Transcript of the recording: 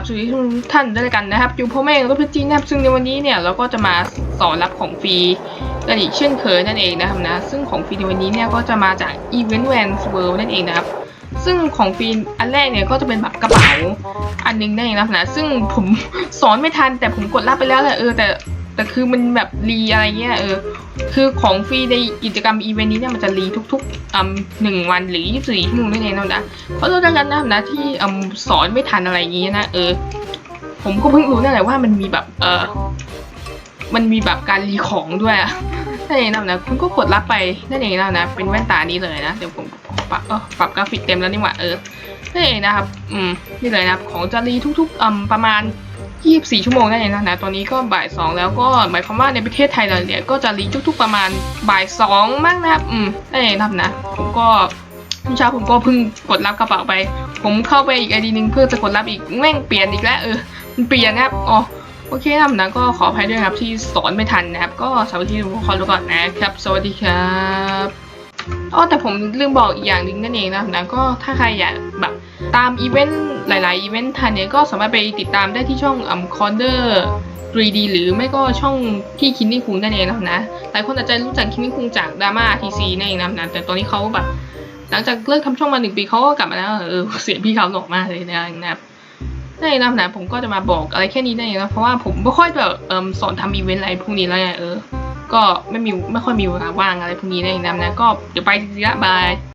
บสวัสดีทุกท่านด้วยกันนะครับอยู่พ่อแม่รถพจีนะครับซึ่งในวันนี้เนี่ยเราก็จะมาสอนรับของฟรีกันอีกเช่นเคยนั่นเองนะครับนะซึ่งของฟรีในวันนี้เนี่ยก็จะมาจาก Event Vans World นั่นเองนะครับซึ่งของฟรีอันแรกเนี่ยก็จะเป็นแบบกระเป๋าอันหนึงนั่นเองนะครับนะซึ่งผมสอนไม่ทันแต่ผมกดรับไปแล้วแหละเออแต่แต่คือมันแบบรีอะไรเงี้ยเออ คือของฟรีในกิจกรรมอีเวนต์นี้เนี่ยมันจะรีทุกๆอืมหนึ่งวันหรือ24ชั่วโมงนั่นเองนะนะเพราะฉะนั้นนะนะที่อืมสอนไม่ทันอะไรอย่างงี้นะเออ ผมก็เพิ่งรู้นั่นแหละว่ามันมีแบบเออมันมีแบบการรีของด้วยนั่นเองนะนะคุณก็กดรับไปนั่นเองนะนะเป็นแว่นตานี้เลยนะเดี๋ยวผมปรับปรับกราฟิกเต็มแล้วนี่หว่าเออนั่นเองนะครับ อืมนี่เลยนะครับของจะรีทุกๆอืมประมาณ 24 ชั่วโมงนั่นเองนะนะตอนนี้ก็บ่ายสองแล้วก็หมายความว่าในประเทศไทยเราเนี่ยก็จะรีทุกๆประมาณบ่ายสองมั้งนะอืมนั่นเองนะครับนะผมก็เมื่อเช้าผมก็เพิ่งกดรับกระเป๋าไป ผมเข้าไปอีกไอดีนึงเพื่อจะกดรับอีกแม่งเปลี่ยนอีกแล้วเออมันเปลี่ยนนะครับอ๋อโอเคนะครับนะก็ขออภัยด้วยครับที่สอนไม่ทันนะครับ ก็สวัสดีทุกคนทุกคนนะครับ สวัสดีครับ อ๋อแต่ผมลืมบอกอีกอย่างหนึ่งนั่นเองนะนะก็ถ้าใครอยากแบบตามอีเวนต์หลาย ๆ อีเวนต์ทันเนี่ยก็สามารถไปติดตามได้ที่ช่องอัมคอนเดอร์ 3D หรือไม่ก็ช่องที่คินนี่คุงนั่นเองนะนะ หลายคนอาจจะรู้จักคินนี่คุงจากดราม่าทีซีนั่นเองนะนะแต่ตอนนี้เขาแบบหลังจากเลิกทำช่องมาหนึ่งปีเขาก็กลับมาแล้วเออเสียงพี่เขาหลอกมากเลยนะครับนั่นเองนะนะผมก็จะมาบอกอะไรแค่นี้นั่นเองนะเพราะว่าผมไม่ค่อยแบบเอมสอนทำอีเวนต์อะไรพวกนี้แล้วไงเออ ก็ไม่มีไม่ค่อยมีเวลาว่างอะไรพวกนี้เลยนะนะก็เดี๋ยวไปทีละบาย